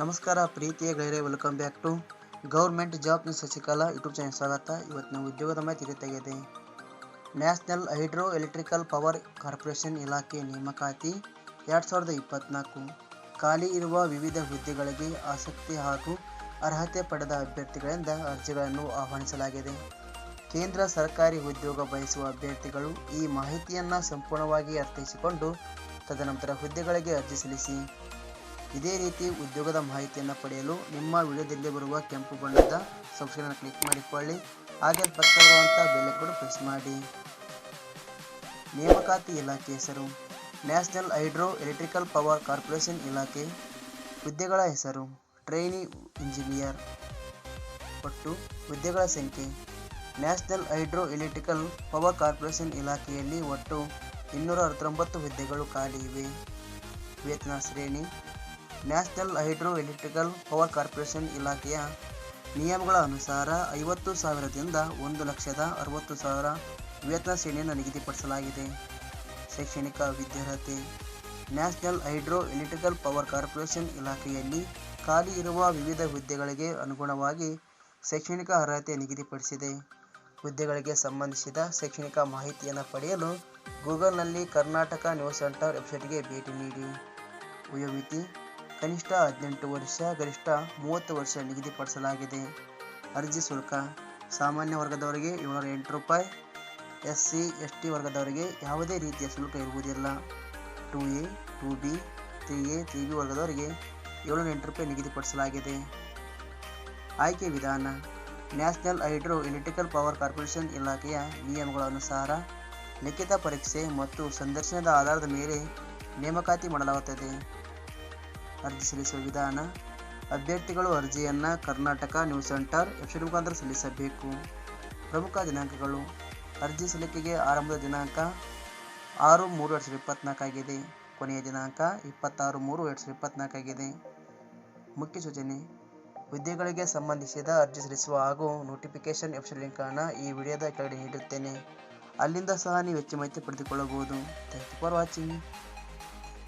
ನಮಸ್ಕಾರ ಪ್ರೀತಿಯ ಗೈರೆ welcome back to government job Shashikala YouTube channel ಸ್ವಾಗತ. ಇವತ್ತಿನ ಉದ್ಯೋಗದ ಮಾಹಿತಿ ರೀತಿಯಾಗಿದೆ national hydro electrical power corporation ಇಲಾಖೆ ನೇಮಕಾತಿ ಎರಡು ಸಾವಿರದ ಇಪ್ಪತ್ತ್ನಾಲ್ಕು ಖಾಲಿ ಇರುವ ವಿವಿಧ ಹುದ್ದೆಗಳಿಗೆ ಆಸಕ್ತಿ ಹಾಗೂ ಅರ್ಹತೆ ಪಡೆದ ಅಭ್ಯರ್ಥಿಗಳಿಂದ ಅರ್ಜಿಗಳನ್ನು ಆಹ್ವಾನಿಸಲಾಗಿದೆ. ಕೇಂದ್ರ ಸರ್ಕಾರಿ ಉದ್ಯೋಗ ಬಯಸುವ ಅಭ್ಯರ್ಥಿಗಳು ಈ ಮಾಹಿತಿಯನ್ನು ಸಂಪೂರ್ಣವಾಗಿ ಅರ್ಥೈಸಿಕೊಂಡು ತದನಂತರ ಹುದ್ದೆಗಳಿಗೆ ಅರ್ಜಿ ಸಲ್ಲಿಸಿ. ಇದೇ ರೀತಿ ಉದ್ಯೋಗದ ಮಾಹಿತಿಯನ್ನು ಪಡೆಯಲು ನಿಮ್ಮ ವಿಡಿಯೋದಲ್ಲಿ ಬರುವ ಕೆಂಪು ಬಣ್ಣದ ಸಬ್ಸ್ಕ್ರೈಬ್ ಕ್ಲಿಕ್ ಮಾಡಿಕೊಳ್ಳಿ. ಹಾಗೆ ಪಕ್ಕ ಬರುವಂಥ ಬೆಲೆ ಕೂಡ ಪ್ರೆಸ್ ಮಾಡಿ. ನೇಮಕಾತಿ ಇಲಾಖೆ ಹೆಸರು, national hydro electrical power corporation ಇಲಾಖೆ, ಹುದ್ದೆಗಳ ಹೆಸರು, ಟ್ರೈನಿ ಇಂಜಿನಿಯರ್. ಒಟ್ಟು ಹುದ್ದೆಗಳ ಸಂಖ್ಯೆ, national hydro electrical power corporation ಇಲಾಖೆಯಲ್ಲಿ ಒಟ್ಟು ಇನ್ನೂರ ಅರವತ್ತೊಂಬತ್ತು ಹುದ್ದೆಗಳು ಖಾಲಿ ಇವೆ. ವೇತನ ಶ್ರೇಣಿ, national hydro electrical power corporation ಇಲಾಖೆಯ ನಿಯಮಗಳ ಅನುಸಾರ ಐವತ್ತು ಸಾವಿರದಿಂದ ಒಂದು ಲಕ್ಷದ ಅರವತ್ತು ಸಾವಿರ ವೇತನ ಶ್ರೇಣಿಯನ್ನು ನಿಗದಿಪಡಿಸಲಾಗಿದೆ. ಶೈಕ್ಷಣಿಕ ವಿದ್ಯಾರ್ಹತೆ, national hydro electrical power corporation ಇಲಾಖೆಯಲ್ಲಿ ಖಾಲಿ ಇರುವ ವಿವಿಧ ಹುದ್ದೆಗಳಿಗೆ ಅನುಗುಣವಾಗಿ ಶೈಕ್ಷಣಿಕ ಅರ್ಹತೆ ನಿಗದಿಪಡಿಸಿದೆ. ಹುದ್ದೆಗಳಿಗೆ ಸಂಬಂಧಿಸಿದ ಶೈಕ್ಷಣಿಕ ಮಾಹಿತಿಯನ್ನು ಪಡೆಯಲು ಗೂಗಲ್ನಲ್ಲಿ ಕರ್ನಾಟಕ ನ್ಯೂಸ್ ಸೆಂಟರ್ ವೆಬ್ಸೈಟ್ಗೆ ಭೇಟಿ ನೀಡಿ. ವಯೋಮಿತಿ ಕನಿಷ್ಠ ಹದಿನೆಂಟು ವರ್ಷ, ಗರಿಷ್ಠ ಮೂವತ್ತು ವರ್ಷ ನಿಗದಿಪಡಿಸಲಾಗಿದೆ. ಅರ್ಜಿ ಶುಲ್ಕ, ಸಾಮಾನ್ಯ ವರ್ಗದವರಿಗೆ ಏಳ್ನೂರ ಎಂಟು ರೂಪಾಯಿ ಎಸ್ ಸಿ ಎಸ್ ಟಿ ವರ್ಗದವರಿಗೆ ಯಾವುದೇ ರೀತಿಯ ಶುಲ್ಕ ಇರುವುದಿಲ್ಲ. Two A, two B, three A three B ವರ್ಗದವರಿಗೆ ಏಳ್ನೂರ ಎಂಟು ರೂಪಾಯಿ ನಿಗದಿಪಡಿಸಲಾಗಿದೆ. ಆಯ್ಕೆ ವಿಧಾನ national hydro electrical power corporation ಇಲಾಖೆಯ ನಿಯಮಗಳ ಅನುಸಾರ ಲಿಖಿತ ಪರೀಕ್ಷೆ ಮತ್ತು ಸಂದರ್ಶನದ ಆಧಾರದ ಮೇಲೆ ನೇಮಕಾತಿ ಮಾಡಲಾಗುತ್ತದೆ. ಅರ್ಜಿ ಸಲ್ಲಿಸುವ ವಿಧಾನ, ಅಭ್ಯರ್ಥಿಗಳು ಅರ್ಜಿಯನ್ನು ಕರ್ನಾಟಕ ನ್ಯೂಸ್ ಸೆಂಟರ್ ವೆಬ್ಸೈಟ್ ಮುಖಾಂತರ ಸಲ್ಲಿಸಬೇಕು. ಪ್ರಮುಖ ದಿನಾಂಕಗಳು, ಅರ್ಜಿ ಸಲ್ಲಿಕೆಗೆ ಆರಂಭದ ದಿನಾಂಕ ಆರು ಮೂರು ಎರಡು ಸಾವಿರದ ಇಪ್ಪತ್ತ್ನಾಲ್ಕಾಗಿದೆ ಕೊನೆಯ ದಿನಾಂಕ ಇಪ್ಪತ್ತಾರು ಮೂರು ಎರಡು ಸಾವಿರದ ಇಪ್ಪತ್ನಾಲ್ಕಾಗಿದೆ ಮುಖ್ಯ ಸೂಚನೆ ಹುದ್ದೆಗಳಿಗೆ ಸಂಬಂಧಿಸಿದ ಅರ್ಜಿ ಸಲ್ಲಿಸುವ ಹಾಗೂ ನೋಟಿಫಿಕೇಷನ್ ವೆಬ್ಸೈಟ್ ಲಿಂಕನ್ನು ಈ ವಿಡಿಯೋದ ಕೆಳಗೆ ನೀಡುತ್ತೇನೆ ಅಲ್ಲಿಂದ ಸಹ ನೀವು ಹೆಚ್ಚು ಮಾಹಿತಿ ಪಡೆದುಕೊಳ್ಳಬಹುದು. Thank you for watching